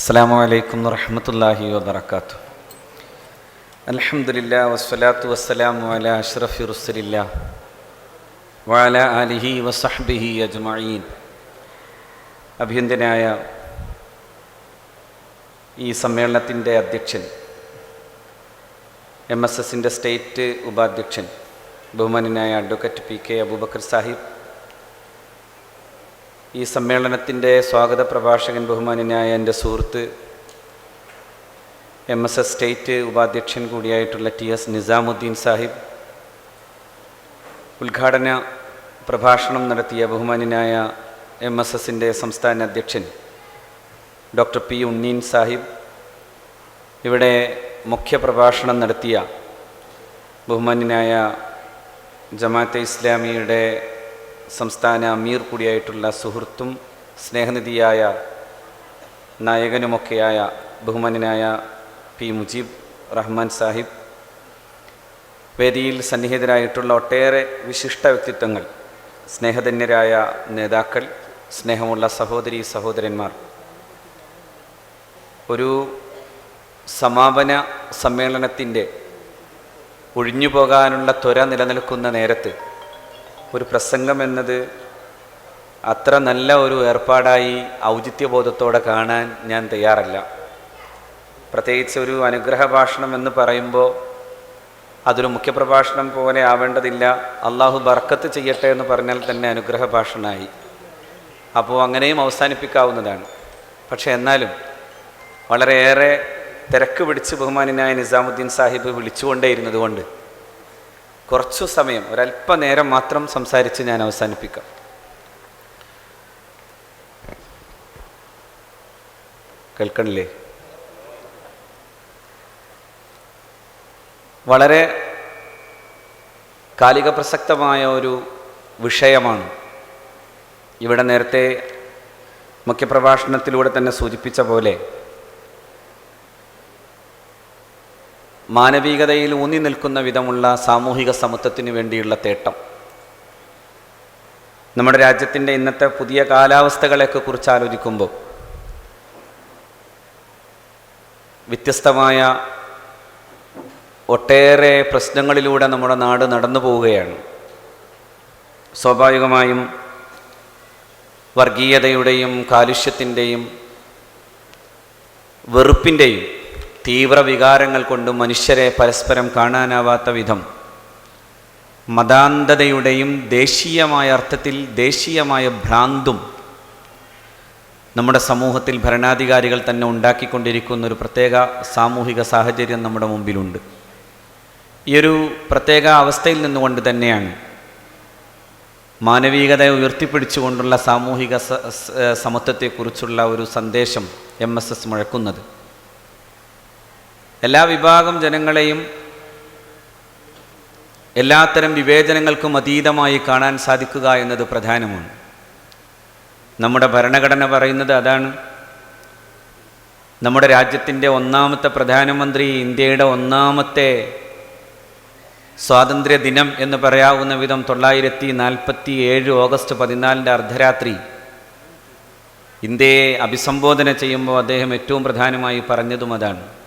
അസ്സാം വലൈക്കും വറഹമത്തല്ലാഹി വാത്തു അലഹമുല്ല വസ്സലാത്തു വസ്സലാമു അല അഷ്റഫി റുസലില്ല വാല അലിഹി വസഹബിഹി അജ്മീൻ അഭ്യന്തനായ ഈ സമ്മേളനത്തിന്റെ അധ്യക്ഷൻ എം എസ് എസിന്റെ സ്റ്റേറ്റ് ഉപാധ്യക്ഷൻ ബഹുമാനായ advocate P K Abubakar Sahib ഈ സമ്മേളനത്തിന്റെ സ്വാഗത പ്രഭാഷകൻ ബഹുമാനനായ എന്റെ സുഹൃത്ത് എം എസ് എസ് സ്റ്റേറ്റ് ഉപാധ്യക്ഷൻ കൂടിയായിട്ടുള്ള ടി എസ് നിസാമുദ്ദീൻ സാഹിബ് ഉദ്ഘാടന പ്രഭാഷണം നടത്തിയ ബഹുമാനനായ എം എസ് എസിന്റെ സംസ്ഥാന അധ്യക്ഷൻ ഡോക്ടർ പി ഉണ്ണീൻ സാഹിബ് ഇവിടെ മുഖ്യപ്രഭാഷണം നടത്തിയ ബഹുമാന്യനായ ജമാഅത്തെ ഇസ്ലാമിയുടെ സംസ്ഥാന അമീർ കൂടിയായിട്ടുള്ള സുഹൃത്തും സ്നേഹനിധിയായ നായകനുമൊക്കെയായ ബഹുമാനായ പി മുജീബ് റഹ്മാൻ സാഹിബ്. വേദിയിൽ സന്നിഹിതരായിട്ടുള്ള ഒട്ടേറെ വിശിഷ്ട വ്യക്തിത്വങ്ങൾ സ്നേഹധന്യരായ നേതാക്കൾ സ്നേഹമുള്ള സഹോദരി സഹോദരന്മാർ. ഒരു സമാപന സമ്മേളനത്തിന്റെ ഒഴിഞ്ഞു പോകാനുള്ള ത്വര നിലനിൽക്കുന്ന നേരത്ത് ഒരു പ്രസംഗം എന്നത് അത്ര നല്ല ഒരു ഏർപ്പാടായി ഔചിത്യബോധത്തോടെ കാണാൻ ഞാൻ തയ്യാറല്ല. പ്രത്യേകിച്ച് ഒരു അനുഗ്രഹ ഭാഷണം എന്ന് പറയുമ്പോൾ അതൊരു മുഖ്യപ്രഭാഷണം പോലെ ആവേണ്ടതില്ല. അള്ളാഹു ബർക്കത്ത് ചെയ്യട്ടെ എന്ന് പറഞ്ഞാൽ തന്നെ അനുഗ്രഹ ഭാഷണമായി അപ്പോൾ അങ്ങനെയും അവസാനിപ്പിക്കാവുന്നതാണ്. പക്ഷേ എന്നാലും വളരെയേറെ തിരക്ക് പിടിച്ച് ബഹുമാനായ നിസാമുദ്ദീൻ സാഹിബ് വിളിച്ചുകൊണ്ടേയിരുന്നത് കൊണ്ട് കുറച്ചു സമയം ഒരല്പനേരം മാത്രം സംസാരിച്ച് ഞാൻ അവസാനിപ്പിക്കാം. കേൾക്കണില്ലേ? വളരെ കാലിക പ്രസക്തമായ ഒരു വിഷയമാണ്. ഇവിടെ നേരത്തെ മുഖ്യപ്രഭാഷണത്തിലൂടെ തന്നെ സൂചിപ്പിച്ച പോലെ മാനവികതയിൽ ഊന്നി നിൽക്കുന്ന വിധമുള്ള സാമൂഹിക സമത്വത്തിന് വേണ്ടിയുള്ള തേട്ടം. നമ്മുടെ രാജ്യത്തിന്റെ ഇന്നത്തെ പുതിയ കാലാവസ്ഥകളെയൊക്കെ കുറിച്ച് ആലോചിക്കുമ്പോൾ വ്യത്യസ്തമായ ഒട്ടേറെ പ്രശ്നങ്ങളിലൂടെ നമ്മുടെ നാട് നടന്നു പോവുകയാണ്. സ്വാഭാവികമായും വർഗീയതയുടെയും കാലുഷ്യത്തിന്റെയും വെറുപ്പിന്റെയും തീവ്ര വികാരങ്ങൾ കൊണ്ട് മനുഷ്യരെ പരസ്പരം കാണാനാവാത്ത വിധം മതാന്തതയുടെയും ദേശീയമായ അർത്ഥത്തിൽ ദേശീയമായ ഭ്രാന്തും നമ്മുടെ സമൂഹത്തിൽ ഭരണാധികാരികൾ തന്നെ ഉണ്ടാക്കിക്കൊണ്ടിരിക്കുന്ന ഒരു പ്രത്യേക സാമൂഹിക സാഹചര്യം നമ്മുടെ മുമ്പിലുണ്ട്. ഈ ഒരു പ്രത്യേക അവസ്ഥയിൽ നിന്നുകൊണ്ട് തന്നെയാണ് മാനവികതയെ ഉയർത്തിപ്പിടിച്ചുകൊണ്ടുള്ള സാമൂഹിക സമത്വത്തെക്കുറിച്ചുള്ള ഒരു സന്ദേശം എം എസ് എസ് മുഴക്കുന്നത്. എല്ലാ വിഭാഗം ജനങ്ങളെയും എല്ലാത്തരം വിവേചനങ്ങൾക്കും അതീതമായി കാണാൻ സാധിക്കുക എന്നത് പ്രധാനമാണ്. നമ്മുടെ ഭരണഘടന പറയുന്നത് അതാണ്. നമ്മുടെ രാജ്യത്തിന്റെ ഒന്നാമത്തെ പ്രധാനമന്ത്രി ഇന്ത്യയുടെ ഒന്നാമത്തെ സ്വാതന്ത്ര്യ ദിനം എന്ന് പറയാവുന്ന വിധം തൊള്ളായിരത്തി നാൽപ്പത്തി ഏഴ് ഓഗസ്റ്റ് പതിനാലിന്റെ അർദ്ധരാത്രി ഇന്ത്യയെ അഭിസംബോധന ചെയ്യുമ്പോൾ അദ്ദേഹം ഏറ്റവും പ്രധാനമായി പറഞ്ഞതും അതാണ്.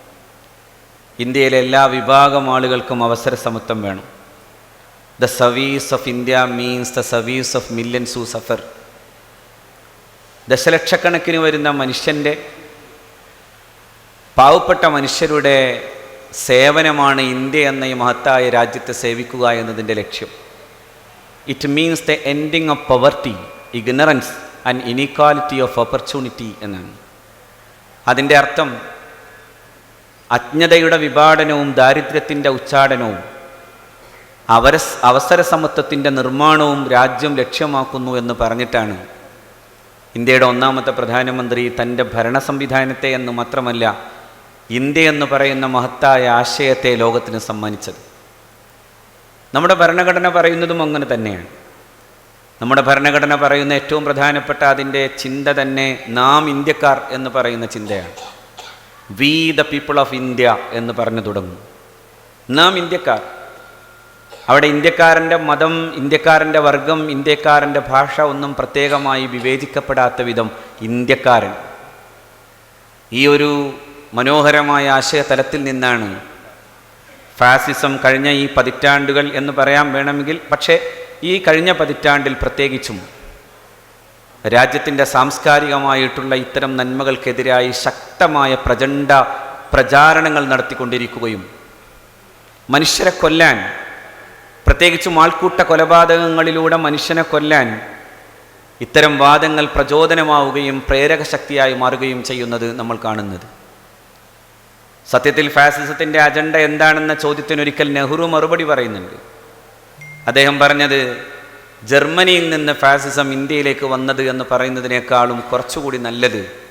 ഇന്ത്യയിലെ എല്ലാ വിഭാഗം ആളുകൾക്കും അവസര സമത്വം വേണം. The service of India means the service of millions who suffer ദശലക്ഷക്കണക്കിന് വരുന്ന മനുഷ്യന്റെ പാവപ്പെട്ട മനുഷ്യരുടെ സേവനമാണ് ഇന്ത്യ എന്ന ഈ മഹത്തായ രാജ്യത്തെ സേവിക്കുക എന്നതിന്റെ ലക്ഷ്യം. It means the ending of poverty ignorance and inequality of opportunity എന്നാണ്. അതിന്റെ അർത്ഥം അജ്ഞതയുടെ വിഭാടനവും ദാരിദ്ര്യത്തിന്റെ ഉച്ചാടനവും അവര അവസര സമത്വത്തിന്റെ നിർമ്മാണവും രാജ്യം ലക്ഷ്യമാക്കുന്നു എന്ന് പറഞ്ഞിട്ടാണ് ഇന്ത്യയുടെ ഒന്നാമത്തെ പ്രധാനമന്ത്രി തന്റെ ഭരണ സംവിധാനത്തെ എന്ന് മാത്രമല്ല ഇന്ത്യ എന്ന് പറയുന്ന മഹത്തായ ആശയത്തെ ലോകത്തിന് സമ്മാനിച്ചത്. നമ്മുടെ ഭരണഘടന പറയുന്നതും അങ്ങനെ തന്നെയാണ്. നമ്മുടെ ഭരണഘടന പറയുന്ന ഏറ്റവും പ്രധാനപ്പെട്ട അതിന്റെ ചിന്ത തന്നെ നാം ഇന്ത്യക്കാർ എന്ന് പറയുന്ന ചിന്തയാണ്. We the people of India എന്ന് പറഞ്ഞു തുടങ്ങും. നാം ഇന്ത്യക്കാർ. അവിടെ ഇന്ത്യക്കാരന്റെ മതം ഇന്ത്യക്കാരന്റെ വർഗം ഇന്ത്യക്കാരന്റെ ഭാഷ ഒന്നും പ്രത്യേകമായി വിവേചിക്കപ്പെടാത്ത വിധം ഇന്ത്യക്കാരൻ. ഈ ഒരു മനോഹരമായ ആശയതലത്തിൽ നിന്നാണ് ഫാസിസം കഴിഞ്ഞ ഈ പതിറ്റാണ്ടുകൾ എന്ന് പറയാൻ വേണമെങ്കിൽ പക്ഷേ ഈ കഴിഞ്ഞ പതിറ്റാണ്ടിൽ പ്രത്യേകിച്ചും രാജ്യത്തിന്റെ സാംസ്കാരികമായിട്ടുള്ള ഇത്തരം നന്മകൾക്കെതിരായി ശക്തമായ പ്രചണ്ഡ പ്രചാരണങ്ങൾ നടത്തിക്കൊണ്ടിരിക്കുകയും മനുഷ്യരെ കൊല്ലാൻ പ്രത്യേകിച്ചും ആൾക്കൂട്ട കൊലപാതകങ്ങളിലൂടെ മനുഷ്യനെ കൊല്ലാൻ ഇത്തരം വാദങ്ങൾ പ്രചോദനമാവുകയും പ്രേരക ശക്തിയായി മാറുകയും ചെയ്യുന്നത് നമ്മൾ കാണുന്നത്. സത്യത്തിൽ ഫാസിസത്തിന്റെ അജണ്ട എന്താണെന്ന ചോദ്യത്തിനൊരിക്കൽ നെഹ്റു മറുപടി പറയുന്നുണ്ട്. അദ്ദേഹം പറഞ്ഞത് ജർമ്മനിയിൽ നിന്ന് ഫാസിസം ഇന്ത്യയിലേക്ക് വന്നത് എന്ന് പറയുന്നതിനേക്കാളും കുറച്ചുകൂടി നല്ലത്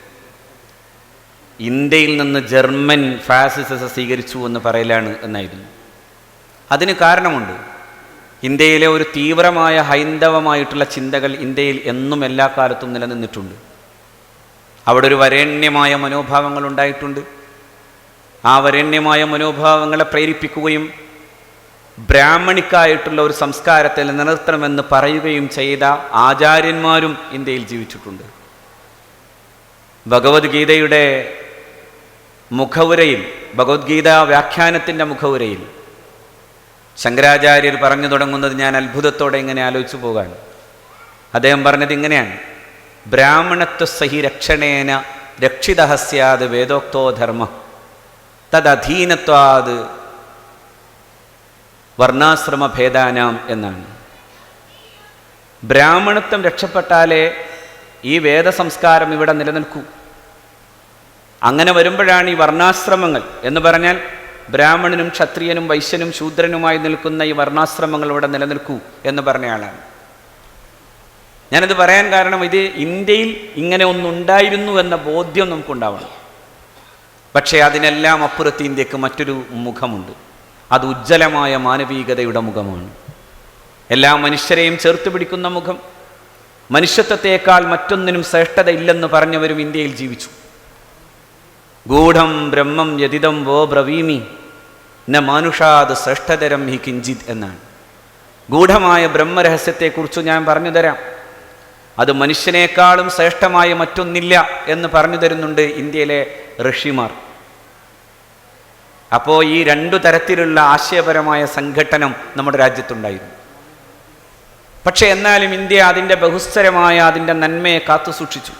ഇന്ത്യയിൽ നിന്ന് ജർമ്മൻ ഫാസിസം സ്വീകരിച്ചു എന്ന് പറയലാണ് എന്നായിരുന്നു. അതിന് കാരണമുണ്ട്. ഇന്ത്യയിലെ ഒരു തീവ്രമായ ഹൈന്ദവമായിട്ടുള്ള ചിന്തകൾ ഇന്ത്യയിൽ എന്നും എല്ലാ കാലത്തും നിലനിന്നിട്ടുണ്ട്. അവിടെ ഒരു വരേണ്യമായ മനോഭാവങ്ങൾ ഉണ്ടായിട്ടുണ്ട്. ആ വരേണ്യമായ മനോഭാവങ്ങളെ പ്രേരിപ്പിക്കുകയും ബ്രാഹ്മണിക്കായിട്ടുള്ള ഒരു സംസ്കാരത്തെ നിലനിർത്തണമെന്ന് പറയുകയും ചെയ്ത ആചാര്യന്മാരും ഇന്ത്യയിൽ ജീവിച്ചിട്ടുണ്ട്. ഭഗവത്ഗീതയുടെ മുഖവുരയിൽ ഭഗവത്ഗീത വ്യാഖ്യാനത്തിന്റെ മുഖവുരയിൽ ശങ്കരാചാര്യർ പറഞ്ഞു തുടങ്ങുന്നത് ഞാൻ അത്ഭുതത്തോടെ ഇങ്ങനെ ആലോചിച്ചു പോകാൻ. അദ്ദേഹം പറഞ്ഞത് ഇങ്ങനെയാണ്. ബ്രാഹ്മണത്വ സഹി രക്ഷണേന രക്ഷിതഹസ്യാത് വേദോക്തോ ധർമ്മ. തദധീനത്വാത് വർണാശ്രമ ഭേദാനാം എന്നാണ്. ബ്രാഹ്മണത്വം രക്ഷപ്പെട്ടാലേ ഈ വേദസംസ്കാരം ഇവിടെ നിലനിൽക്കൂ. അങ്ങനെ വരുമ്പോഴാണ് ഈ വർണാശ്രമങ്ങൾ എന്ന് പറഞ്ഞാൽ ബ്രാഹ്മണനും ക്ഷത്രിയനും വൈശ്യനും ശൂദ്രനുമായി നിൽക്കുന്ന ഈ വർണാശ്രമങ്ങൾ ഇവിടെ നിലനിൽക്കൂ എന്ന് പറഞ്ഞ ആളാണ്. ഞാനത് പറയാൻ കാരണം ഇത് ഇന്ത്യയിൽ ഇങ്ങനെ ഒന്നുണ്ടായിരുന്നു എന്ന ബോധ്യം നമുക്കുണ്ടാവണം. പക്ഷേ അതിനെല്ലാം അപ്പുറത്ത് ഇന്ത്യയ്ക്ക് മറ്റൊരു മുഖമുണ്ട്. അത് ഉജ്ജ്വലമായ മാനവികതയുടെ മുഖമാണ്. എല്ലാ മനുഷ്യരെയും ചേർത്ത് പിടിക്കുന്ന മുഖം. മനുഷ്യത്വത്തേക്കാൾ മറ്റൊന്നിനും ശ്രേഷ്ഠതയില്ലെന്ന് പറഞ്ഞവരും ഇന്ത്യയിൽ ജീവിച്ചു. ഗൂഢം ബ്രഹ്മം യതിതം വോ ബ്രവീമി. ന മാനുഷാത് ശ്രേഷ്ഠതരം ഹി കിഞ്ചിത് എന്നാണ്. ഗൂഢമായ ബ്രഹ്മരഹസ്യത്തെക്കുറിച്ച് ഞാൻ പറഞ്ഞു തരാം. അത് മനുഷ്യനേക്കാളും ശ്രേഷ്ഠമായ മറ്റൊന്നില്ല എന്ന് പറഞ്ഞു തരുന്നുണ്ട് ഇന്ത്യയിലെ ഋഷിമാർ. അപ്പോൾ ഈ രണ്ടു തരത്തിലുള്ള ആശയപരമായ സംഘട്ടനം നമ്മുടെ രാജ്യത്തുണ്ടായിരുന്നു. പക്ഷേ എന്നാലും ഇന്ത്യ അതിന്റെ ബഹുസ്തരമായ അതിന്റെ നന്മയെ കാത്തു സൂക്ഷിച്ചു.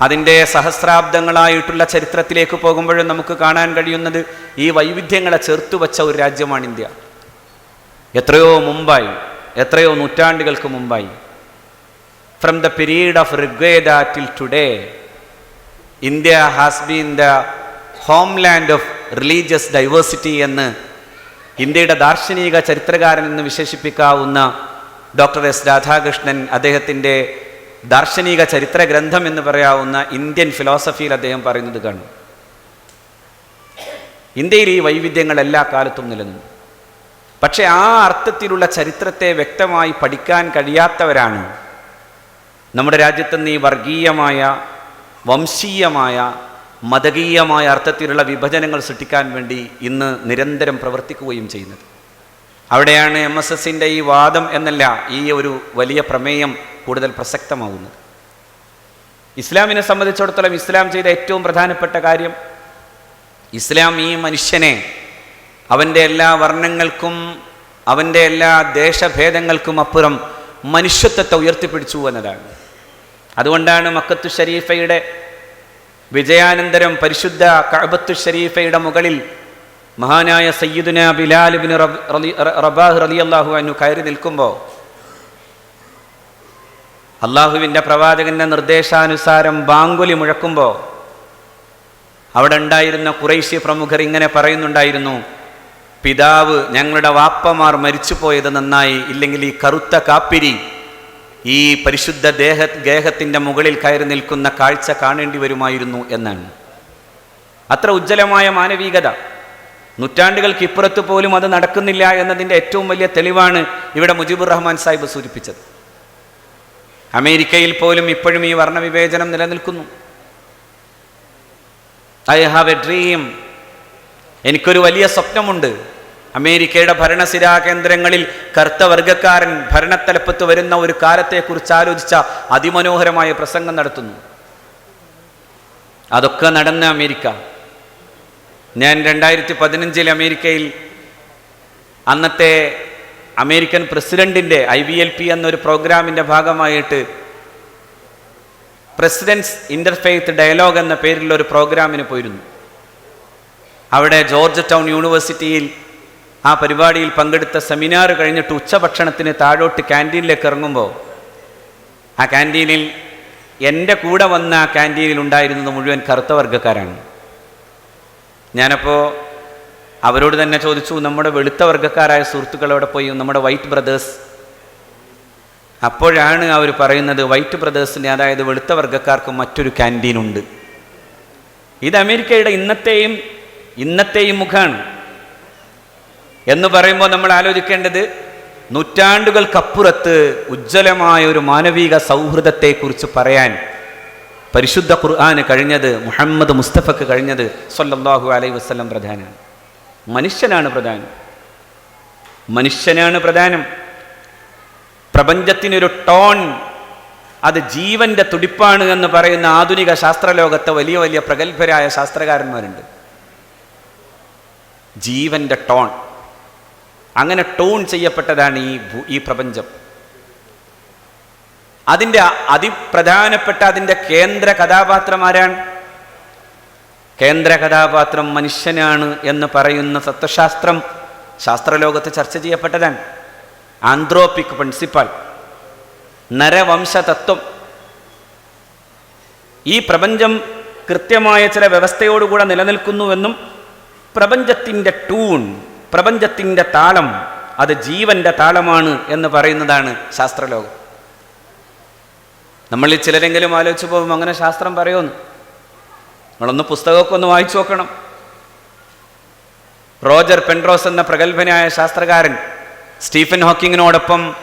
അതിന്റെ സഹസ്രാബ്ദങ്ങളായിട്ടുള്ള ചരിത്രത്തിലേക്ക് പോകുമ്പോഴും നമുക്ക് കാണാൻ കഴിയുന്നത് ഈ വൈവിധ്യങ്ങളെ ചേർത്തു വച്ച ഒരു രാജ്യമാണ് ഇന്ത്യ. എത്രയോ മുമ്പായി എത്രയോ നൂറ്റാണ്ടുകൾക്ക് മുമ്പായി. From the period of Rigveda till today India has been the homeland of religious diversity എന്ന് ഇന്ത്യയുടെ ദാർശനിക ചരിത്രകാരൻ എന്ന് വിശേഷിപ്പിക്കാവുന്ന ഡോക്ടർ എസ് രാധാകൃഷ്ണൻ അദ്ദേഹത്തിന്റെ ദാർശനിക ചരിത്ര ഗ്രന്ഥം എന്ന് പറയാവുന്ന ഇന്ത്യൻ ഫിലോസഫിയിൽ അദ്ദേഹം പറയുന്നത് കാണും. ഇന്ത്യയിൽ ഈ വൈവിധ്യങ്ങൾ എല്ലാ കാലത്തും നിലനിന്നു. പക്ഷെ ആ അർത്ഥത്തിലുള്ള ചരിത്രത്തെ വ്യക്തമായി പഠിക്കാൻ കഴിയാത്തവരാണ് നമ്മുടെ രാജ്യത്ത് നിന്ന് ഈ വർഗീയമായ വംശീയമായ മതകീയമായ അർത്ഥത്തിലുള്ള വിഭജനങ്ങൾ സൃഷ്ടിക്കാൻ വേണ്ടി ഇന്ന് നിരന്തരം പ്രവർത്തിക്കുകയും ചെയ്യുന്നത്. അവിടെയാണ് എം എസ് എസിന്റെ ഈ വാദം എന്നല്ല ഈ ഒരു വലിയ പ്രമേയം കൂടുതൽ പ്രസക്തമാവുന്നത്. ഇസ്ലാമിനെ സംബന്ധിച്ചിടത്തോളം ഇസ്ലാം ചെയ്ത ഏറ്റവും പ്രധാനപ്പെട്ട കാര്യം ഇസ്ലാം ഈ മനുഷ്യനെ അവന്റെ എല്ലാ വർണങ്ങൾക്കും അവന്റെ എല്ലാ ദേശഭേദങ്ങൾക്കും അപ്പുറം മനുഷ്യത്വത്തെ ഉയർത്തിപ്പിടിച്ചു എന്നതാണ്. അതുകൊണ്ടാണ് മക്കത്തു ഷരീഫയുടെ വിജയാനന്തരം പരിശുദ്ധ കഅബത്തു ഷരീഫയുടെ മുകളിൽ മഹാനായ സയ്യിദുന ബിലാൽ റബാഹ് റളിയല്ലാഹു അനു കയറി നിൽക്കുമ്പോൾ അള്ളാഹുവിന്റെ പ്രവാചകന്റെ നിർദ്ദേശാനുസാരം ബാങ്കുലി മുഴക്കുമ്പോൾ അവിടെ ഉണ്ടായിരുന്ന കുറേശ്യ പ്രമുഖർ ഇങ്ങനെ പറയുന്നുണ്ടായിരുന്നു പിതാവ് ഞങ്ങളുടെ വാപ്പമാർ മരിച്ചുപോയത് നന്നായി ഇല്ലെങ്കിൽ ഈ കറുത്ത കാപ്പിരി ഈ പരിശുദ്ധ ദേഹ ഗേഹത്തിന്റെ മുകളിൽ കയറി നിൽക്കുന്ന കാഴ്ച കാണേണ്ടി വരുമായിരുന്നു എന്നാണ്. അത്ര ഉജ്ജ്വലമായ മാനവികത. നൂറ്റാണ്ടുകൾക്ക് ഇപ്പുറത്ത് പോലും അത് നടക്കുന്നില്ല എന്നതിന്റെ ഏറ്റവും വലിയ തെളിവാണ് ഇവിടെ മുജിബുർ റഹ്മാൻ സാഹിബ് സൂചിപ്പിച്ചത്. അമേരിക്കയിൽ പോലും ഇപ്പോഴും ഈ വർണവിവേചനം നിലനിൽക്കുന്നു. ഐ ഹാവ് എ ഡ്രീം എനിക്കൊരു വലിയ സ്വപ്നമുണ്ട്. അമേരിക്കയുടെ ഭരണസിരാ കേന്ദ്രങ്ങളിൽ കർത്തവർഗക്കാരൻ ഭരണത്തലപ്പത്ത് വരുന്ന ഒരു കാലത്തെക്കുറിച്ച് ആലോചിച്ച അതിമനോഹരമായ പ്രസംഗം നടത്തുന്നു. അതൊക്കെ നടന്ന അമേരിക്ക. ഞാൻ രണ്ടായിരത്തി പതിനഞ്ചിൽ അമേരിക്കയിൽ അന്നത്തെ അമേരിക്കൻ പ്രസിഡന്റിന്റെ ഐ വി എൽ പി എന്നൊരു പ്രോഗ്രാമിന്റെ ഭാഗമായിട്ട് പ്രസിഡൻസ് ഇന്റർഫെയ്ത്ത് ഡയലോഗ് എന്ന പേരിലുള്ള ഒരു പ്രോഗ്രാമിന് പോയിരുന്നു. അവിടെ ജോർജ് ടൗൺ യൂണിവേഴ്സിറ്റിയിൽ ആ പരിപാടിയിൽ പങ്കെടുത്ത സെമിനാർ കഴിഞ്ഞിട്ട് ഉച്ചഭക്ഷണത്തിന് താഴോട്ട് ക്യാന്റീനിലേക്ക് ഇറങ്ങുമ്പോൾ ആ ക്യാന്റീനിൽ എന്റെ കൂടെ വന്ന ആ ക്യാന്റീനിൽ ഉണ്ടായിരുന്നത് മുഴുവൻ കറുത്ത വർഗക്കാരാണ്. ഞാനപ്പോൾ അവരോട് തന്നെ ചോദിച്ചു നമ്മുടെ വെളുത്ത വർഗക്കാരായ സുഹൃത്തുക്കളോടെ പോയി? നമ്മുടെ വൈറ്റ് ബ്രദേഴ്സ് അപ്പോഴാണ് അവർ പറയുന്നത് വൈറ്റ് ബ്രദേഴ്സിന്റെ അതായത് വെളുത്ത വർഗക്കാർക്ക് മറ്റൊരു ക്യാന്റീനുണ്ട്. ഇത് അമേരിക്കയുടെ ഇന്നത്തെയും ഇന്നത്തെയും മുഖാണ്. എന്ന് പറയുമ്പോൾ നമ്മൾ ആലോചിക്കേണ്ടത് നൂറ്റാണ്ടുകൾക്കപ്പുറത്ത് ഉജ്ജ്വലമായ ഒരു മാനവിക സൗഹൃദത്തെക്കുറിച്ച് പറയാൻ പരിശുദ്ധ ഖുർആാന് കഴിഞ്ഞത് മുഹമ്മദ് മുസ്തഫക്ക് കഴിഞ്ഞത് സല്ലല്ലാഹു അലൈ വസ്ലം പ്രധാനമാണ് മനുഷ്യനാണ് പ്രധാനം. മനുഷ്യനാണ് പ്രധാനം. പ്രപഞ്ചത്തിനൊരു ടോൺ അത് ജീവന്റെ തുടിപ്പാണ് എന്ന് പറയുന്ന ആധുനിക ശാസ്ത്രലോകത്തെ വലിയ വലിയ പ്രഗത്ഭരായ ശാസ്ത്രകാരന്മാരുണ്ട്. ജീവന്റെ ടോൺ. അങ്ങനെ ടോൺ ചെയ്യപ്പെട്ടതാണ് ഈ ഈ പ്രപഞ്ചം. അതിന്റെ അതിപ്രധാനപ്പെട്ട അതിന്റെ കേന്ദ്ര കഥാപാത്രം ആരാണ്? കേന്ദ്ര കഥാപാത്രം മനുഷ്യനാണ് എന്ന് പറയുന്ന തത്വശാസ്ത്രം ശാസ്ത്രലോകത്ത് ചർച്ച ചെയ്യപ്പെട്ടതാണ്. ആന്ത്രോപിക് പ്രിൻസിപ്പൽ നരവംശ തത്വം ഈ പ്രപഞ്ചം കൃത്യമായ ചില വ്യവസ്ഥയോടുകൂടെ നിലനിൽക്കുന്നുവെന്നും പ്രപഞ്ചത്തിന്റെ ടൂൺ പ്രപഞ്ചത്തിന്റെ താളം അത് ജീവന്റെ താളമാണ് എന്ന് പറയുന്നതാണ് ശാസ്ത്രലോകം. നമ്മളിൽ ചിലരെങ്കിലും ആലോചിച്ച് പോകും അങ്ങനെ ശാസ്ത്രം പറയുമെന്ന് നമ്മളൊന്ന് പുസ്തകമൊക്കെ ഒന്ന് വായിച്ചു നോക്കണം. റോജർ പെൻഡ്രോസ് എന്ന പ്രഗത്ഭനായ ശാസ്ത്രകാരൻ സ്റ്റീഫൻ ഹോക്കിങ്ങിനോടൊപ്പം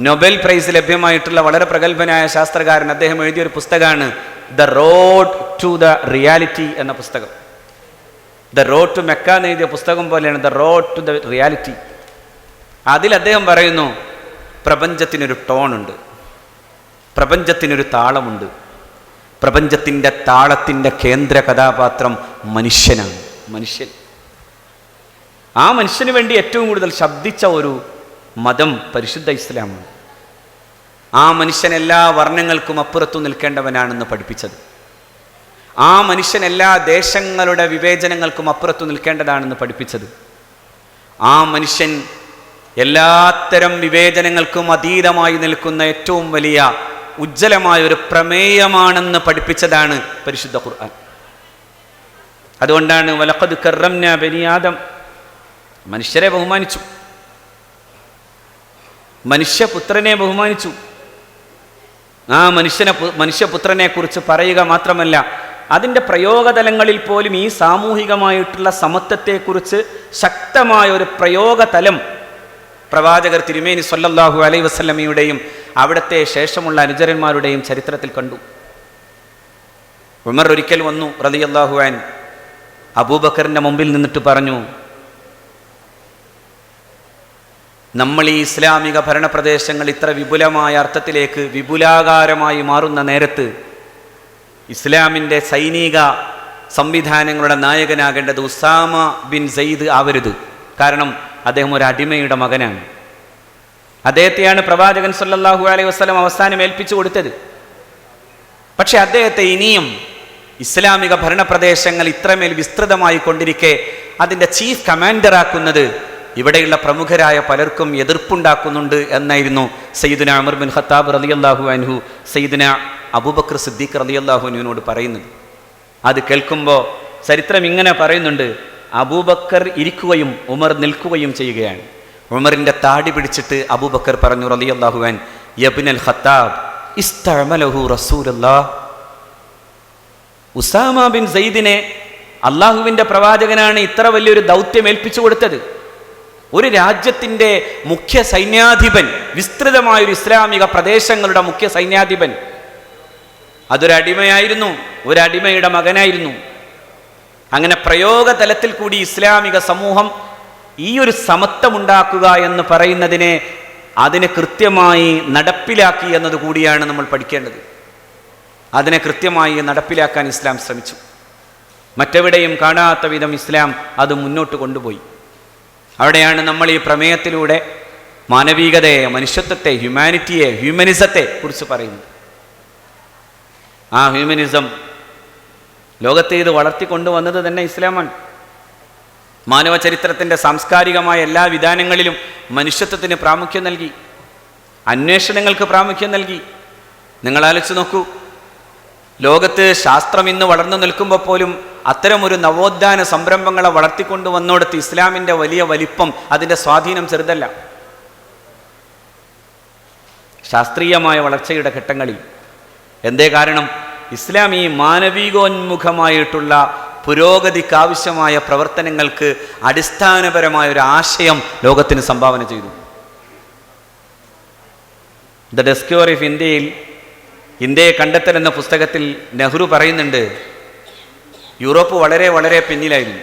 നൊബേൽ പ്രൈസ് ലഭ്യമായിട്ടുള്ള വളരെ പ്രഗത്ഭനായ ശാസ്ത്രകാരൻ അദ്ദേഹം എഴുതിയൊരു പുസ്തകമാണ് the road to the reality എന്ന പുസ്തകം. ദ റോഡ് ടു മെക്ക എന്ന് എഴുതിയ പുസ്തകം പോലെയാണ് the road to the reality അതിൽ അദ്ദേഹം പറയുന്നു പ്രപഞ്ചത്തിനൊരു ടോണുണ്ട്. പ്രപഞ്ചത്തിനൊരു താളമുണ്ട്. പ്രപഞ്ചത്തിന്റെ താളത്തിന്റെ കേന്ദ്ര കഥാപാത്രം മനുഷ്യനാണ്. മനുഷ്യൻ. ആ മനുഷ്യന് വേണ്ടി ഏറ്റവും കൂടുതൽ ശബ്ദിച്ച ഒരു മതം പരിശുദ്ധ ഇസ്ലാമാണ്. ആ മനുഷ്യൻ എല്ലാ വർണങ്ങൾക്കും അപ്പുറത്തു നിൽക്കേണ്ടവനാണെന്ന് പഠിപ്പിച്ചത്. ആ മനുഷ്യൻ എല്ലാ ദേശങ്ങളുടെ വിവേചനങ്ങൾക്കും അപ്പുറത്തു നിൽക്കേണ്ടതാണെന്ന് പഠിപ്പിച്ചത്. ആ മനുഷ്യൻ എല്ലാത്തരം വിവേചനങ്ങൾക്കും അതീതമായി നിൽക്കുന്ന ഏറ്റവും വലിയ ഉജ്ജ്വലമായ ഒരു പ്രമേയമാണെന്ന് പഠിപ്പിച്ചതാണ് പരിശുദ്ധ ഖുർആൻ. അതുകൊണ്ടാണ് വലക്കത് കറംന ബനിയാദം മനുഷ്യരെ ബഹുമാനിച്ചു. മനുഷ്യപുത്രനെ ബഹുമാനിച്ചു. ആ മനുഷ്യനെ മനുഷ്യപുത്രനെ കുറിച്ച് പറയുക മാത്രമല്ല അതിന്റെ പ്രയോഗതലങ്ങളിൽ പോലും ഈ സാമൂഹികമായിട്ടുള്ള സമത്വത്തെക്കുറിച്ച് ശക്തമായ ഒരു പ്രയോഗതലം പ്രവാചകർ തിരുമേനി സ്വല്ലല്ലാഹു അലൈ വസല്ലമയുടെയും അവിടുത്തെ ശേഷമുള്ള അനുചരന്മാരുടെയും ചരിത്രത്തിൽ കണ്ടു. ഉമർ ഒരിക്കൽ വന്നു റളിയല്ലാഹു അൻ അബൂബക്കറിന്റെ മുമ്പിൽ നിന്നിട്ട് പറഞ്ഞു നമ്മൾ ഈ ഇസ്ലാമിക ഭരണപ്രദേശങ്ങൾ ഇത്ര വിപുലമായ അർത്ഥത്തിലേക്ക് വിപുലാകാരമായി മാറുന്ന നേരത്ത് ഇസ്ലാമിന്റെ സൈനിക സംവിധാനങ്ങളുടെ നായകനാകേണ്ടത് ഉസാമ ബിൻ സെയ്ദ് ആവരുത്. കാരണം അദ്ദേഹം ഒരു അടിമയുടെ മകനാണ്. അദ്ദേഹത്തെയാണ് പ്രവാചകൻ സല്ലാഹു അലൈഹി വസ്ലം അവസാനം ഏൽപ്പിച്ചു കൊടുത്തത്. പക്ഷെ അദ്ദേഹത്തെ ഇനിയും ഇസ്ലാമിക ഭരണപ്രദേശങ്ങൾ ഇത്രമേൽ വിസ്തൃതമായി കൊണ്ടിരിക്കെ അതിന്റെ ചീഫ് കമാൻഡറാക്കുന്നത് ഇവിടെയുള്ള പ്രമുഖരായ പലർക്കും എതിർപ്പുണ്ടാക്കുന്നുണ്ട് എന്നായിരുന്നു സയ്യിദുന അമർ ബിൻ ഖത്താബ് റളിയല്ലാഹു അനുഹു സയ്യിദിന അബൂബക്കർ സിദ്ദീഖ് റളിയല്ലാഹു അൻഹുവിനോട് പറയുന്നത്. അത് കേൾക്കുമ്പോൾ ചരിത്രം ഇങ്ങനെ പറയുന്നുണ്ട് അബൂബക്കർ ഇരിക്കുകയും ഉമർ നിൽക്കുകയും ചെയ്യുകയാണ്. ഉമറിന്റെ താടി പിടിച്ചിട്ട് അബൂബക്കർ പറഞ്ഞു റളിയല്ലാഹു അൻ യബ്നൽ ഖത്താബ് ഇസ്തഅമലഹു റസൂലുള്ളാഹ്. ഉസാമ ബിൻ സെയ്ദിനെ അള്ളാഹുവിന്റെ പ്രവാചകനാണ് ഇത്ര വലിയൊരു ദൗത്യം ഏൽപ്പിച്ചു കൊടുത്തത്. ഒരു രാജ്യത്തിന്റെ മുഖ്യ സൈന്യാധിപൻ വിസ്തൃതമായൊരു ഇസ്ലാമിക പ്രദേശങ്ങളുടെ മുഖ്യ സൈന്യാധിപൻ. അതൊരടിമയായിരുന്നു ഒരടിമയുടെ മകനായിരുന്നു. അങ്ങനെ പ്രയോഗതലത്തിൽ കൂടി ഇസ്ലാമിക സമൂഹം ഈ ഒരു സമത്വമുണ്ടാക്കുക എന്ന് പറയുന്നതിനെ അതിനെ കൃത്യമായി നടപ്പിലാക്കി എന്നത് കൂടിയാണ് നമ്മൾ പഠിക്കേണ്ടത്. അതിനെ കൃത്യമായി നടപ്പിലാക്കാൻ ഇസ്ലാം ശ്രമിച്ചു. മറ്റെവിടെയും കാണാത്ത വിധം ഇസ്ലാം അത് മുന്നോട്ട് കൊണ്ടുപോയി. അവിടെയാണ് നമ്മൾ ഈ പ്രമേയത്തിലൂടെ മാനവികതയെ മനുഷ്യത്വത്തെ ഹ്യൂമാനിറ്റിയെ ഹ്യൂമനിസത്തെ കുറിച്ച് പറയുന്നത്. ആ ഹ്യൂമനിസം ലോകത്തെ ഇത് വളർത്തിക്കൊണ്ടുവന്നത് തന്നെ ഇസ്ലാമാണ്. മാനവ ചരിത്രത്തിന്റെ സാംസ്കാരികമായ എല്ലാ വിധാനങ്ങളിലും മനുഷ്യത്വത്തിന് പ്രാമുഖ്യം നൽകി. അന്വേഷണങ്ങൾക്ക് പ്രാമുഖ്യം നൽകി. നിങ്ങൾ ആലോചിച്ച് നോക്കൂ. ലോകത്ത് ശാസ്ത്രം ഇന്ന് വളർന്നു നിൽക്കുമ്പോൾ പോലും അത്തരമൊരു നവോത്ഥാന സംരംഭങ്ങളെ വളർത്തിക്കൊണ്ടുവന്നോടത്ത് ഇസ്ലാമിന്റെ വലിയ വലിപ്പം അതിന്റെ സ്വാധീനം ചെറുതല്ല. ശാസ്ത്രീയമായ വളർച്ചയുടെ ഘട്ടങ്ങളിൽ. എന്തേ കാരണം? ഇസ്ലാം ഈ മാനവികോന്മുഖമായിട്ടുള്ള പുരോഗതിക്കാവശ്യമായ പ്രവർത്തനങ്ങൾക്ക് അടിസ്ഥാനപരമായ ഒരു ആശയം ലോകത്തിന് സംഭാവന ചെയ്തു. ദ ഡെസ്ക്യൂർ ഓഫ് ഇന്ത്യയിൽ ഇന്ത്യയെ കണ്ടെത്തൽ എന്ന പുസ്തകത്തിൽ നെഹ്റു പറയുന്നുണ്ട് യൂറോപ്പ് വളരെ വളരെ പിന്നിലായിരുന്നു.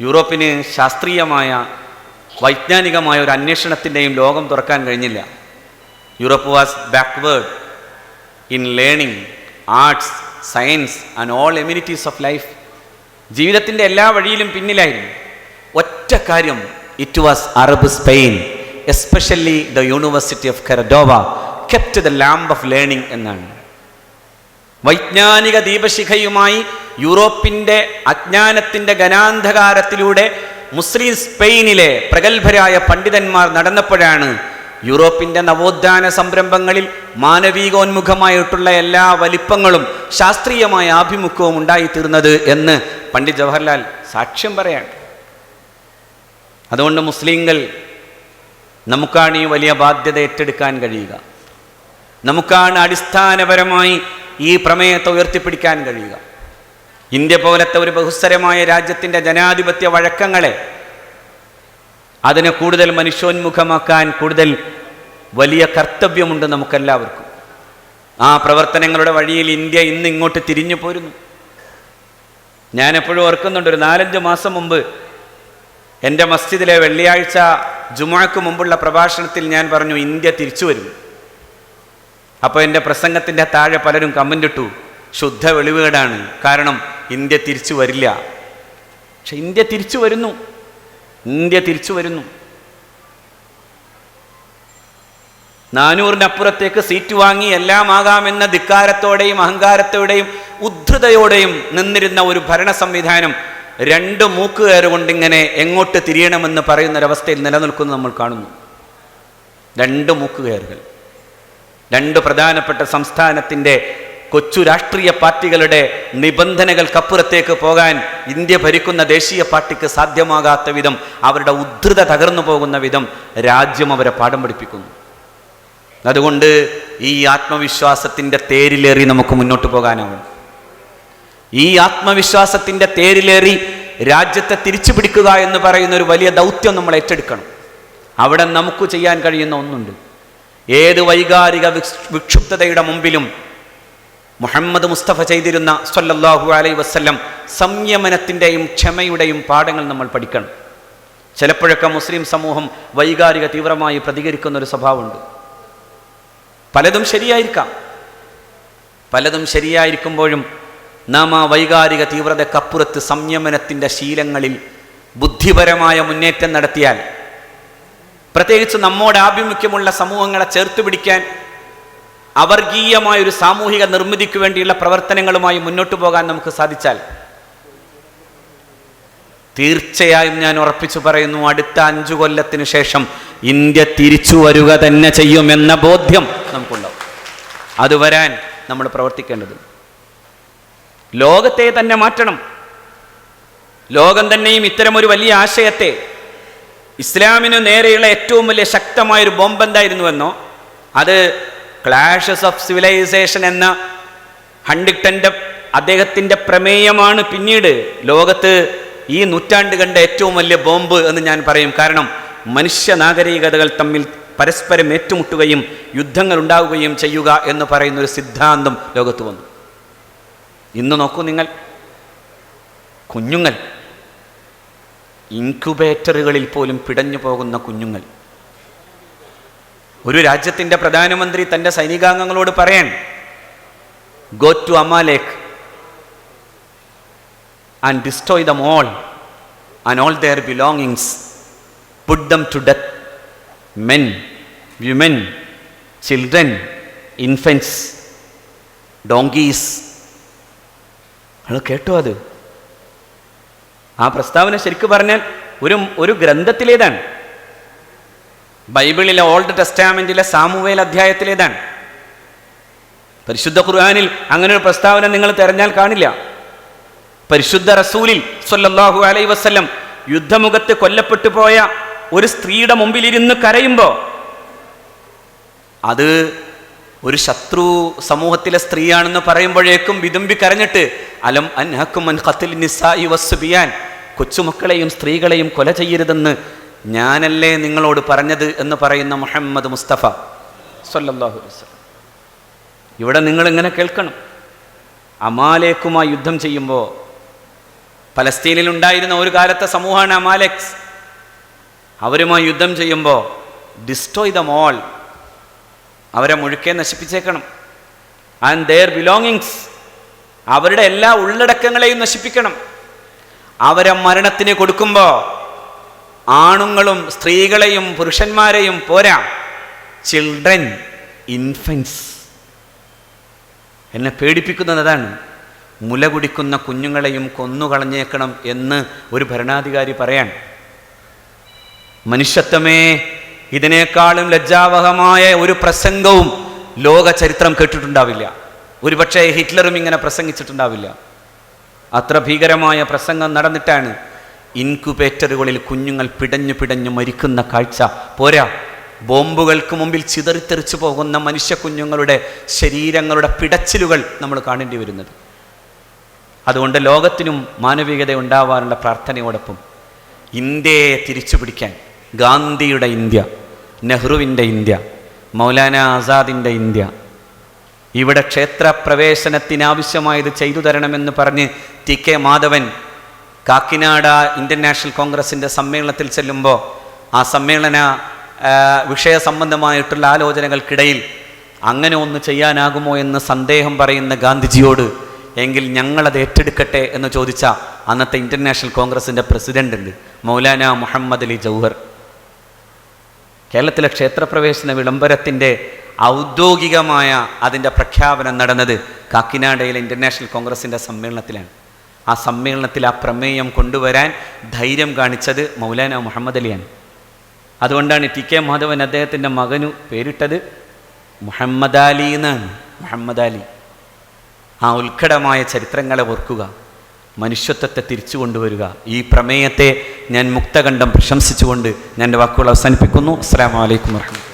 യൂറോപ്പിന് ശാസ്ത്രീയമായ വൈജ്ഞാനികമായ ഒരു അന്വേഷണത്തിന്റെയും ലോകം തുറക്കാൻ കഴിഞ്ഞില്ല. Europe was backward in learning arts science and all amenities of life ജീവിതത്തിന്റെ എല്ലാ വഴിയിലും പിന്നിലായിരുന്നു. ഒറ്റ കാര്യം it was Arab Spain especially the university of Cordova kept the lamp of learning എന്നാണ്. വൈജ്ഞാനിക ദീപശിഖയുമായി യൂറോപ്പിന്റെ അജ്ഞാനത്തിന്റെ ഗനാന്ധകാരത്തിലൂടെ മുസ്ലിം സ്പെയിനിലെ പ്രഗത്ഭരായ പണ്ഡിതന്മാർ നടന്നപ്പോഴാണ് യൂറോപ്പിന്റെ നവോത്ഥാന സംരംഭങ്ങളിൽ മാനവികോന്മുഖമായിട്ടുള്ള എല്ലാ വലിപ്പങ്ങളും ശാസ്ത്രീയമായ ആഭിമുഖ്യവും ഉണ്ടായിത്തീർന്നത് എന്ന് പണ്ഡിറ്റ് ജവഹർലാൽ സാക്ഷ്യം പറയാണ്. അതുകൊണ്ട് മുസ്ലിങ്ങൾ നമുക്കാണ് ഈ വലിയ ബാധ്യത ഏറ്റെടുക്കാൻ കഴിയുക. നമുക്കാണ് അടിസ്ഥാനപരമായി ഈ പ്രമേയത്തെ ഉയർത്തിപ്പിടിക്കാൻ കഴിയുക. ഇന്ത്യ പോലത്തെ ഒരു ബഹുസ്തരമായ രാജ്യത്തിന്റെ ജനാധിപത്യ വഴക്കങ്ങളെ അതിനെ കൂടുതൽ മനുഷ്യോന്മുഖമാക്കാൻ കൂടുതൽ വലിയ കർത്തവ്യമുണ്ട് നമുക്കെല്ലാവർക്കും. ആ പ്രവർത്തനങ്ങളുടെ വഴിയിൽ ഇന്ത്യ ഇന്ന് ഇങ്ങോട്ട് തിരിഞ്ഞു പോരുന്നു. ഞാൻ എപ്പോഴും ഓർക്കുന്നുണ്ട് ഒരു നാലഞ്ച് മാസം മുമ്പ് എന്റെ മസ്ജിദിലെ വെള്ളിയാഴ്ച ജുമാക്ക് മുമ്പുള്ള പ്രഭാഷണത്തിൽ ഞാൻ പറഞ്ഞു ഇന്ത്യ തിരിച്ചു വരും അപ്പോൾ എന്റെ പ്രസംഗത്തിന്റെ താഴെ പലരും കമന്റ് ഇട്ടു. ശുദ്ധ വെളിവേടാണ്. കാരണം ഇന്ത്യ തിരിച്ചു വരില്ല. പക്ഷെ ഇന്ത്യ തിരിച്ചു വരുന്നു. ഇന്ത്യ തിരിച്ചു വരുന്നു. നാനൂറിനപ്പുറത്തേക്ക് സീറ്റ് വാങ്ങി എല്ലാം ആകാമെന്ന ധിക്കാരത്തോടെയും അഹങ്കാരത്തോടെയും ഉദ്ധൃതയോടെയും നിന്നിരുന്ന ഒരു ഭരണ സംവിധാനം രണ്ട് മൂക്കുകയറുകൊണ്ട് കൊണ്ടിങ്ങനെ എങ്ങോട്ട് തിരിയണമെന്ന് പറയുന്നൊരവസ്ഥയിൽ നിലനിൽക്കുന്നത് നമ്മൾ കാണുന്നു. രണ്ട് മൂക്കുകയറുകൾ. രണ്ട് പ്രധാനപ്പെട്ട സംസ്ഥാനത്തിന്റെ കൊച്ചു രാഷ്ട്രീയ പാർട്ടികളുടെ നിബന്ധനകൾക്കപ്പുറത്തേക്ക് പോകാൻ ഇന്ത്യ ഭരിക്കുന്ന ദേശീയ പാർട്ടിക്ക് സാധ്യമാകാത്ത വിധം അവരുടെ ഉദ്ധൃത തകർന്നു പോകുന്ന വിധം രാജ്യം അവരെ പാഠം പഠിപ്പിക്കുന്നു. അതുകൊണ്ട് ഈ ആത്മവിശ്വാസത്തിന്റെ തേരിലേറി നമുക്ക് മുന്നോട്ട് പോകാനാവും. ഈ ആത്മവിശ്വാസത്തിന്റെ തേരിലേറി രാജ്യത്തെ തിരിച്ചു പിടിക്കുക എന്ന് പറയുന്ന ഒരു വലിയ ദൗത്യം നമ്മൾ ഏറ്റെടുക്കണം. അവിടെ നമുക്ക് ചെയ്യാൻ കഴിയുന്ന ഒന്നുണ്ട്. ഏത് വൈകാരിക വിക്ഷ്- വിക്ഷുബ്ധതയുടെ മുമ്പിലും മുഹമ്മദ് മുസ്തഫ ചെയ്തിരുന്ന സല്ലല്ലാഹു അലൈ വസ്ല്ലം സംയമനത്തിന്റെയും ക്ഷമയുടെയും പാഠങ്ങൾ നമ്മൾ പഠിക്കണം. ചിലപ്പോഴൊക്കെ മുസ്ലിം സമൂഹം വൈകാരിക തീവ്രമായി പ്രതികരിക്കുന്ന ഒരു സ്വഭാവമുണ്ട്. പലതും ശരിയായിരിക്കാം. പലതും ശരിയായിരിക്കുമ്പോഴും നാം ആ വൈകാരിക തീവ്രതക്കപ്പുറത്ത് സംയമനത്തിന്റെ ശീലങ്ങളിൽ ബുദ്ധിപരമായ മുന്നേറ്റം നടത്തിയാൽ പ്രത്യേകിച്ച് നമ്മോട് ആഭിമുഖ്യമുള്ള സമൂഹങ്ങളെ ചേർത്ത് പിടിക്കാൻ അവർഗീയമായ ഒരു സാമൂഹിക നിർമ്മിതിക്ക് വേണ്ടിയുള്ള പ്രവർത്തനങ്ങളുമായി മുന്നോട്ട് പോകാൻ നമുക്ക് സാധിച്ചാൽ തീർച്ചയായും ഞാൻ ഉറപ്പിച്ചു പറയുന്നു അടുത്ത അഞ്ചു കൊല്ലത്തിന് ശേഷം ഇന്ത്യ തിരിച്ചു വരിക തന്നെ ചെയ്യുമെന്ന ബോധ്യം നമുക്കുണ്ടാവും. അത് വരാൻ നമ്മൾ പ്രവർത്തിക്കേണ്ടത്. ലോകത്തെ തന്നെ മാറ്റണം. ലോകം തന്നെയും ഇത്തരമൊരു വലിയ ആശയത്തെ ഇസ്ലാമിന് നേരെയുള്ള ഏറ്റവും വലിയ ശക്തമായൊരു ബോംബ് എന്തായിരുന്നുവെന്നോ? അത് ക്ലാഷസ് ഓഫ് സിവിലൈസേഷൻ എന്ന ഹണ്ടിക്ടന്റെ അദ്ദേഹത്തിന്റെ പ്രമേയമാണ് പിന്നീട് ലോകത്ത് ഈ നൂറ്റാണ്ട് കണ്ട ഏറ്റവും വലിയ ബോംബ് എന്ന് ഞാൻ പറയും. കാരണം മനുഷ്യ നാഗരികതകൾ തമ്മിൽ പരസ്പരം ഏറ്റുമുട്ടുകയും യുദ്ധങ്ങൾ ഉണ്ടാവുകയും ചെയ്യുക എന്ന് പറയുന്ന ഒരു സിദ്ധാന്തം ലോകത്ത് വന്നു. ഇന്ന് നോക്കൂ നിങ്ങൾ. കുഞ്ഞുങ്ങൾ ഇൻക്യുബേറ്ററുകളിൽ പോലും പിടഞ്ഞു പോകുന്ന കുഞ്ഞുങ്ങൾ. ഒരു രാജ്യത്തിന്റെ പ്രധാനമന്ത്രി തന്റെ സൈനികാംഗങ്ങളോട് പറയാൻ go to Amalek and destroy them all and all their belongings put them to death men women children infants donkeys നിങ്ങൾ കേട്ടോ അത്? ആ പ്രസ്താവന ശരിക്കും പറഞ്ഞാൽ ഒരു ഒരു ഗ്രന്ഥത്തിലേതാണ്. ബൈബിളിലെ ഓൾഡ് ടെസ്റ്റാമെന്റിലെ സാമുവേൽ അധ്യായത്തിലേതാണ്. പരിശുദ്ധ ഖുർആാനിൽ അങ്ങനെ ഒരു പ്രസ്താവന നിങ്ങൾ തെരഞ്ഞാൽ കാണില്ല. പരിശുദ്ധ റസൂലിൽ സൊല്ലാഹു അലൈ വസല്ലം യുദ്ധമുഖത്ത് കൊല്ലപ്പെട്ടു പോയ ഒരു സ്ത്രീയുടെ മുമ്പിലിരുന്ന് കരയുമ്പോൾ അത് ഒരു ശത്രു സമൂഹത്തിലെ സ്ത്രീയാണെന്ന് പറയുമ്പോഴേക്കും വിതുമ്പി കരഞ്ഞിട്ട് അലം അൻഹക്കും വസ്സുബിയാൻ കൊച്ചുമക്കളെയും സ്ത്രീകളെയും കൊല ചെയ്യരുതെന്ന് ഞാനല്ലേ നിങ്ങളോട് പറഞ്ഞത്? എന്ന് പറയുന്ന മുഹമ്മദ് മുസ്തഫ സല്ലല്ലാഹു അലൈഹി വസല്ലം. ഇവിടെ നിങ്ങൾ ഇങ്ങനെ കേൾക്കണം. അമാലേക്കുമായി യുദ്ധം ചെയ്യുമ്പോൾ പലസ്തീനിൽ ഉണ്ടായിരുന്ന ഒരു കാലത്തെ സമൂഹമാണ് അമാലെക്സ്. അവരുമായി യുദ്ധം ചെയ്യുമ്പോൾ ഡിസ്ട്രോയ് ദ മോൾ അവരെ മുഴുക്കെ നശിപ്പിച്ചേക്കണം. ആൻഡ് ദെയർ ബിലോങ്ങിങ്സ് അവരുടെ എല്ലാ ഉള്ളടക്കങ്ങളെയും നശിപ്പിക്കണം. അവരെ മരണത്തിന് കൊടുക്കുമ്പോൾ ആണുങ്ങളും സ്ത്രീകളെയും പുരുഷന്മാരെയും പോരാ. ചിൽഡ്രൻ ഇൻഫൻസ് എന്നെ പേടിപ്പിക്കുന്നത് അതാണ്. മുല കുടിക്കുന്ന കുഞ്ഞുങ്ങളെയും കൊന്നുകളഞ്ഞേക്കണം എന്ന് ഒരു ഭരണാധികാരി പറയാൻ മനുഷ്യത്വമേ ഇതിനേക്കാളും ലജ്ജാവഹമായ ഒരു പ്രസംഗവും ലോക ചരിത്രം കേട്ടിട്ടുണ്ടാവില്ല. ഒരുപക്ഷെ ഹിറ്റ്ലറും ഇങ്ങനെ പ്രസംഗിച്ചിട്ടുണ്ടാവില്ല. അത്ര ഭീകരമായ പ്രസംഗം നടന്നിട്ടാണ് ഇൻക്യുബേറ്ററുകളിൽ കുഞ്ഞുങ്ങൾ പിടഞ്ഞു പിടഞ്ഞു മരിക്കുന്ന കാഴ്ച. പോരാ ബോംബുകൾക്ക് മുമ്പിൽ ചിതറിത്തെറിച്ചു പോകുന്ന മനുഷ്യ കുഞ്ഞുങ്ങളുടെ ശരീരങ്ങളുടെ പിടച്ചിലുകൾ നമ്മൾ കാണേണ്ടി വരുന്നത്. അതുകൊണ്ട് ലോകത്തിനും മാനവികത ഉണ്ടാവാനുള്ള പ്രാർത്ഥനയോടൊപ്പം ഇന്ത്യയെ തിരിച്ചു പിടിക്കാൻ ഗാന്ധിയുടെ ഇന്ത്യ നെഹ്റുവിന്റെ ഇന്ത്യ മൗലാന ആസാദിന്റെ ഇന്ത്യ. ഇവിടെ ക്ഷേത്രപ്രവേശനത്തിനാവശ്യമായത് ചെയ്തു തരണമെന്ന് പറഞ്ഞ് T K Madhavan Kakinada Indian National കോൺഗ്രസിന്റെ സമ്മേളനത്തിൽ ചെല്ലുമ്പോൾ ആ സമ്മേളന വിഷയ സംബന്ധമായിട്ടുള്ള ആലോചനകൾക്കിടയിൽ അങ്ങനെ ഒന്ന് ചെയ്യാനാകുമോ എന്ന് സന്ദേഹം പറയുന്ന ഗാന്ധിജിയോട് എങ്കിൽ ഞങ്ങളത് ഏറ്റെടുക്കട്ടെ എന്ന് ചോദിച്ച അന്നത്തെ ഇന്ത്യൻ നാഷണൽ കോൺഗ്രസിന്റെ പ്രസിഡന്റ് ഉണ്ട് മൗലാന മുഹമ്മദ് അലി ജൗഹർ. കേരളത്തിലെ ക്ഷേത്രപ്രവേശന വിളംബരത്തിന്റെ ഔദ്യോഗികമായ അതിന്റെ പ്രഖ്യാപനം നടന്നത് കാക്കിനാടയിലെ ഇന്റർനാഷണൽ കോൺഗ്രസിന്റെ സമ്മേളനത്തിലാണ്. ആ സമ്മേളനത്തിൽ ആ പ്രമേയം കൊണ്ടുവരാൻ ധൈര്യം കാണിച്ചത് മൗലാന മുഹമ്മദ് അലിയാണ്. അതുകൊണ്ടാണ് ടി കെ മാധവൻ അദ്ദേഹത്തിന്റെ മകനു പേരിട്ടത് മുഹമ്മദ് അലി എന്നാണ് മുഹമ്മദ് അലി. ആ ഉത്കടമായ ചരിത്രങ്ങളെ ഓർക്കുക. മനുഷ്യത്വത്തെ തിരിച്ചു കൊണ്ടുവരിക. ഈ പ്രമേയത്തെ ഞാൻ മുക്തകണ്ഠം പ്രശംസിച്ചുകൊണ്ട് ഞാൻ എന്റെ വാക്കുകൾ അവസാനിപ്പിക്കുന്നു. അസ്സാം വലൈക്കും വർഹമ